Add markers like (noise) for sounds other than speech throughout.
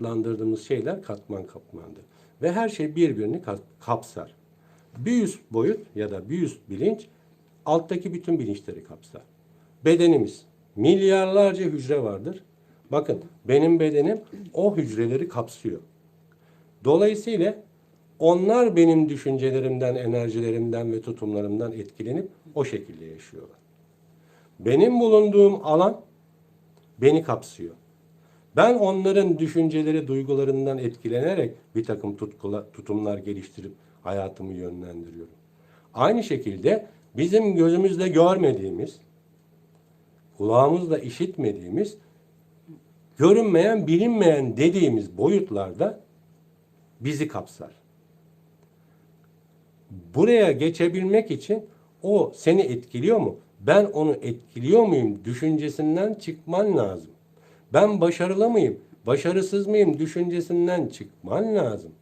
adlandırdığımız şeyler katman katmandır. Ve her şey birbirini ka- kapsar. Bir üst boyut ya da bir üst bilinç alttaki bütün bilinçleri kapsar. Bedenimiz milyarlarca hücre vardır. Bakın benim bedenim o hücreleri kapsıyor. Dolayısıyla onlar benim düşüncelerimden, enerjilerimden ve tutumlarımdan etkilenip o şekilde yaşıyorlar. Benim bulunduğum alan beni kapsıyor. Ben onların düşünceleri, duygularından etkilenerek bir takım tutkula, tutumlar geliştirip hayatımı yönlendiriyorum. Aynı şekilde bizim gözümüzle görmediğimiz, kulağımızla işitmediğimiz, görünmeyen, bilinmeyen dediğimiz boyutlarda bizi kapsar. Buraya geçebilmek için o seni etkiliyor mu? Ben onu etkiliyor muyum düşüncesinden çıkman lazım. Ben başarılı mıyım? Başarısız mıyım düşüncesinden çıkman lazım.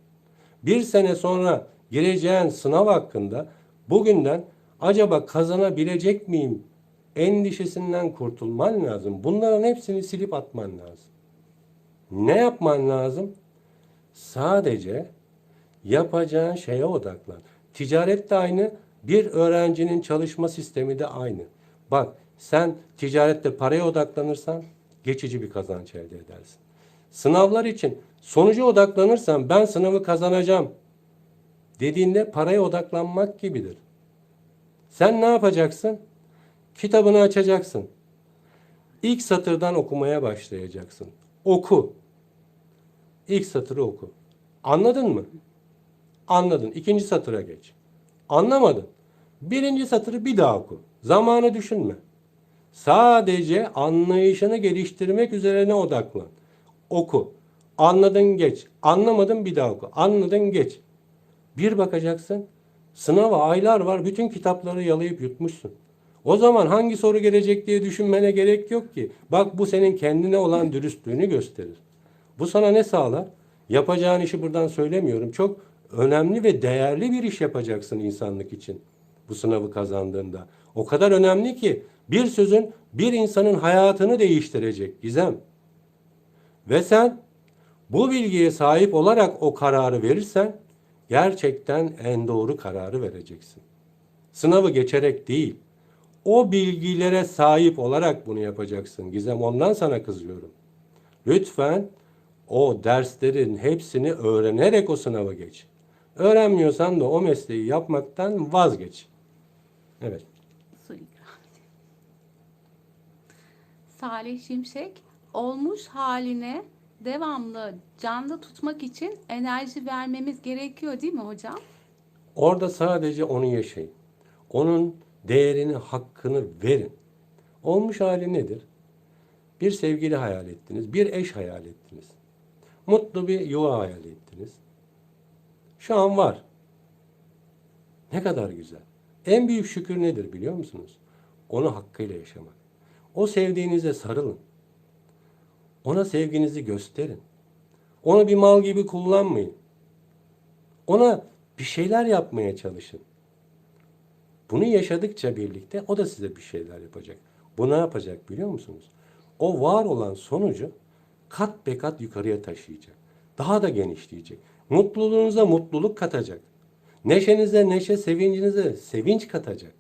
Bir sene sonra gireceğin sınav hakkında bugünden acaba kazanabilecek miyim endişesinden kurtulman lazım. Bunların hepsini silip atman lazım. Ne yapman lazım? Sadece yapacağın şeye odaklan. Ticaret de aynı, bir öğrencinin çalışma sistemi de aynı. Bak sen ticarette paraya odaklanırsan geçici bir kazanç elde edersin. Sınavlar için sonuca odaklanırsan ben sınavı kazanacağım dediğinde paraya odaklanmak gibidir. Sen ne yapacaksın? Kitabını açacaksın. İlk satırdan okumaya başlayacaksın. Oku. İlk satırı oku. Anladın mı? Anladın. İkinci satıra geç. Anlamadın. Birinci satırı bir daha oku. Zamanı düşünme. Sadece anlayışını geliştirmek üzerine odaklan. Oku. Anladın geç. Anlamadın bir daha oku. Anladın geç. Bir bakacaksın. Sınava aylar var. Bütün kitapları yalayıp yutmuşsun. O zaman hangi soru gelecek diye düşünmene gerek yok ki. Bak bu senin kendine olan dürüstlüğünü gösterir. Bu sana ne sağlar? Yapacağın işi buradan söylemiyorum. Çok önemli ve değerli bir iş yapacaksın insanlık için bu sınavı kazandığında. O kadar önemli ki bir sözün bir insanın hayatını değiştirecek Gizem. Ve sen bu bilgiye sahip olarak o kararı verirsen gerçekten en doğru kararı vereceksin. Sınavı geçerek değil. O bilgilere sahip olarak bunu yapacaksın Gizem. Ondan sana kızıyorum. Lütfen o derslerin hepsini öğrenerek o sınavı geç. Öğrenmiyorsan da o mesleği yapmaktan vazgeç. Evet. Su ikram edeyim. Salih Şimşek olmuş haline devamlı canlı tutmak için enerji vermemiz gerekiyor değil mi hocam? Orada sadece onu yaşayın. Onun değerini, hakkını verin. Olmuş hali nedir? Bir sevgili hayal ettiniz, bir eş hayal ettiniz. Mutlu bir yuva hayal ettiniz. Şu an var. Ne kadar güzel. En büyük şükür nedir biliyor musunuz? Onu hakkıyla yaşamak. O sevdiğinize sarılın. Ona sevginizi gösterin. Onu bir mal gibi kullanmayın. Ona bir şeyler yapmaya çalışın. Bunu yaşadıkça birlikte o da size bir şeyler yapacak. Bu ne yapacak biliyor musunuz? O var olan sonucu kat be kat yukarıya taşıyacak. Daha da genişleyecek. Mutluluğunuza mutluluk katacak. Neşenize neşe, sevincinize sevinç katacak.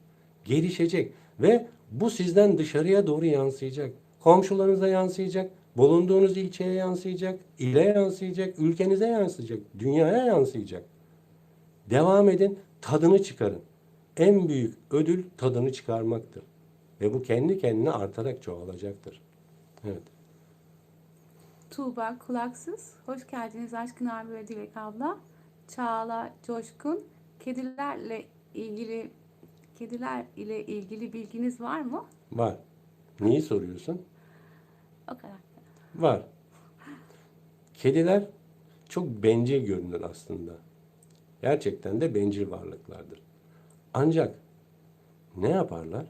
Gelişecek ve bu sizden dışarıya doğru yansıyacak. Komşularınıza yansıyacak, bulunduğunuz ilçeye yansıyacak, ile yansıyacak, ülkenize yansıyacak, dünyaya yansıyacak. Devam edin, tadını çıkarın. En büyük ödül tadını çıkarmaktır. Ve bu kendi kendine artarak çoğalacaktır. Evet. Tuğba Kulaksız. Hoş geldiniz Aşkın abi ve Dilek abla. Çağla Coşkun. Kedilerle ilgili kediler ile ilgili bilginiz var mı? Var. Niye soruyorsun? O kadar. Var. Kediler çok bencil görünür aslında. Gerçekten de bencil varlıklardır. Ancak ne yaparlar?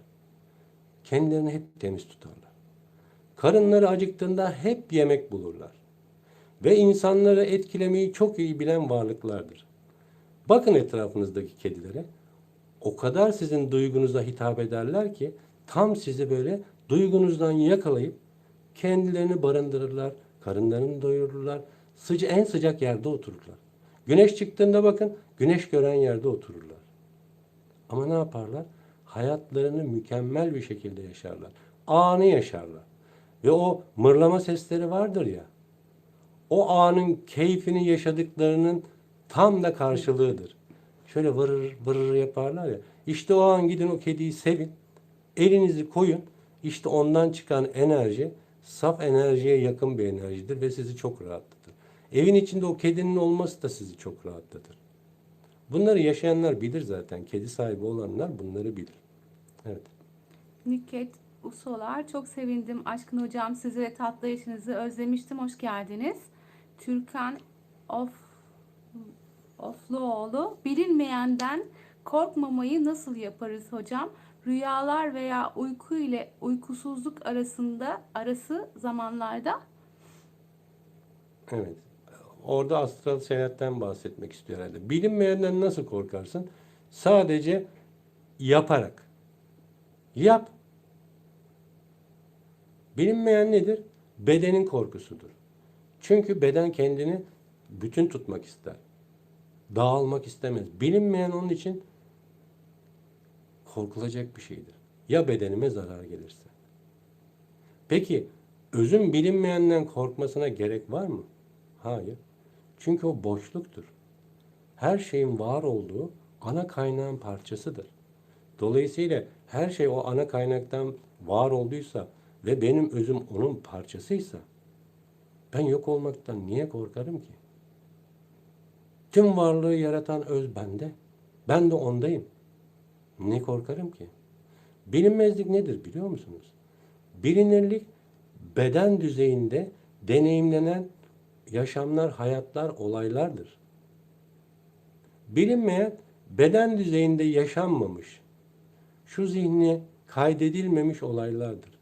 Kendilerini hep temiz tutarlar. Karınları acıktığında hep yemek bulurlar. Ve insanları etkilemeyi çok iyi bilen varlıklardır. Bakın etrafınızdaki kedilere. O kadar sizin duygunuza hitap ederler ki tam sizi böyle duygunuzdan yakalayıp kendilerini barındırırlar, karınlarını doyururlar, Sıca en sıcak yerde otururlar. Güneş çıktığında bakın güneş gören yerde otururlar. Ama ne yaparlar? Hayatlarını mükemmel bir şekilde yaşarlar. Anı yaşarlar. Ve o mırlama sesleri vardır ya. O anın keyfini yaşadıklarının tam da karşılığıdır. Şöyle vırır vırır yaparlar ya. İşte o an gidin o kediyi sevin. Elinizi koyun. İşte ondan çıkan enerji saf enerjiye yakın bir enerjidir ve sizi çok rahatlatır. Evin içinde o kedinin olması da sizi çok rahatlatır. Bunları yaşayanlar bilir zaten. Kedi sahibi olanlar bunları bilir. Evet. Nüket Usolar çok sevindim. Aşkın hocam sizi ve tatlı yaşınızı özlemiştim. Hoş geldiniz. Türkan of Ofluoğlu bilinmeyenden korkmamayı nasıl yaparız hocam? Rüyalar veya uyku ile uykusuzluk arasında arası zamanlarda Evet. Orada astral seyahatten bahsetmek istiyor herhalde. Bilinmeyenden nasıl korkarsın? Sadece yaparak. Yap. Bilinmeyen nedir? Bedenin korkusudur. Çünkü beden kendini bütün tutmak ister. Dağılmak istemez. Bilinmeyen onun için korkulacak bir şeydir. Ya bedenime zarar gelirse? Peki özün bilinmeyenden korkmasına gerek var mı? Hayır. Çünkü o boşluktur. Her şeyin var olduğu ana kaynağın parçasıdır. Dolayısıyla her şey o ana kaynaktan var olduysa ve benim özüm onun parçasıysa ben yok olmaktan niye korkarım ki? Tüm varlığı yaratan öz bende. Ben de ondayım. Ne korkarım ki? Bilinmezlik nedir biliyor musunuz? Bilinirlik beden düzeyinde deneyimlenen yaşamlar, hayatlar, olaylardır. Bilinmeyen beden düzeyinde yaşanmamış, şu zihni kaydedilmemiş olaylardır.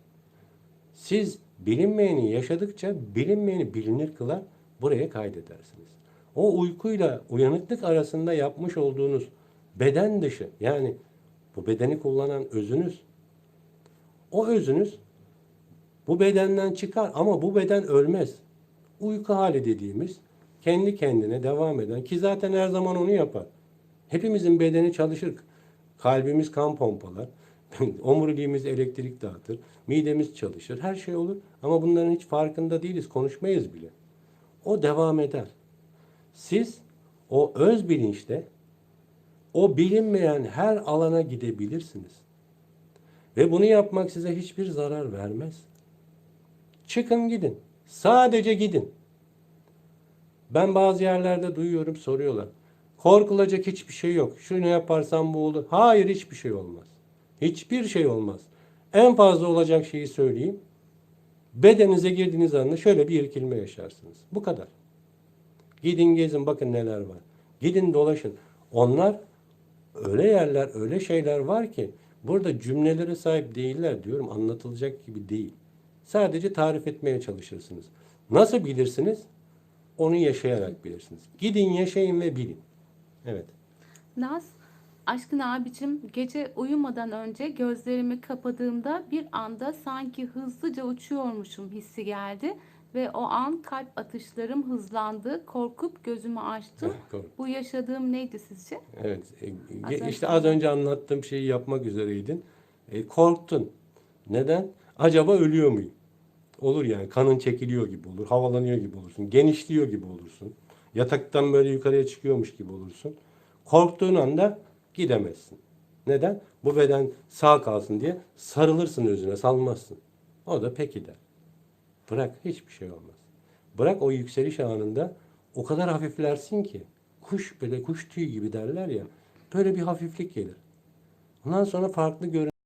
Siz bilinmeyeni yaşadıkça bilinmeyeni bilinir kılar, buraya kaydedersiniz. O uykuyla uyanıklık arasında yapmış olduğunuz beden dışı, yani bu bedeni kullanan özünüz, o özünüz bu bedenden çıkar ama bu beden ölmez. Uyku hali dediğimiz kendi kendine devam eden ki zaten her zaman onu yapar. Hepimizin bedeni çalışır. Kalbimiz kan pompalar. (laughs) Omuriliğimiz elektrik dağıtır. Midemiz çalışır. Her şey olur. Ama bunların hiç farkında değiliz. Konuşmayız bile. O devam eder. Siz o öz bilinçte o bilinmeyen her alana gidebilirsiniz. Ve bunu yapmak size hiçbir zarar vermez. Çıkın gidin. Sadece gidin. Ben bazı yerlerde duyuyorum soruyorlar. Korkulacak hiçbir şey yok. Şunu yaparsan bu olur. Hayır hiçbir şey olmaz. Hiçbir şey olmaz. En fazla olacak şeyi söyleyeyim. Bedeninize girdiğiniz anda şöyle bir irkilme yaşarsınız. Bu kadar. Gidin gezin bakın neler var. Gidin dolaşın. Onlar öyle yerler, öyle şeyler var ki burada cümlelere sahip değiller diyorum. Anlatılacak gibi değil. Sadece tarif etmeye çalışırsınız. Nasıl bilirsiniz? Onu yaşayarak bilirsiniz. Gidin yaşayın ve bilin. Evet. Naz, aşkın abicim gece uyumadan önce gözlerimi kapadığımda bir anda sanki hızlıca uçuyormuşum hissi geldi ve o an kalp atışlarım hızlandı. Korkup gözümü açtım. (laughs) Bu yaşadığım neydi sizce? Evet. E, Az ge- önce işte az önce anlattığım şeyi yapmak üzereydin. E, korktun. Neden? Acaba ölüyor muyum? Olur yani. Kanın çekiliyor gibi olur. Havalanıyor gibi olursun. Genişliyor gibi olursun. Yataktan böyle yukarıya çıkıyormuş gibi olursun. Korktuğun anda gidemezsin. Neden? Bu beden sağ kalsın diye sarılırsın özüne, salmazsın. O da peki der. Bırak hiçbir şey olmaz. Bırak o yükseliş anında o kadar hafiflersin ki kuş böyle kuş tüyü gibi derler ya böyle bir hafiflik gelir. Ondan sonra farklı görün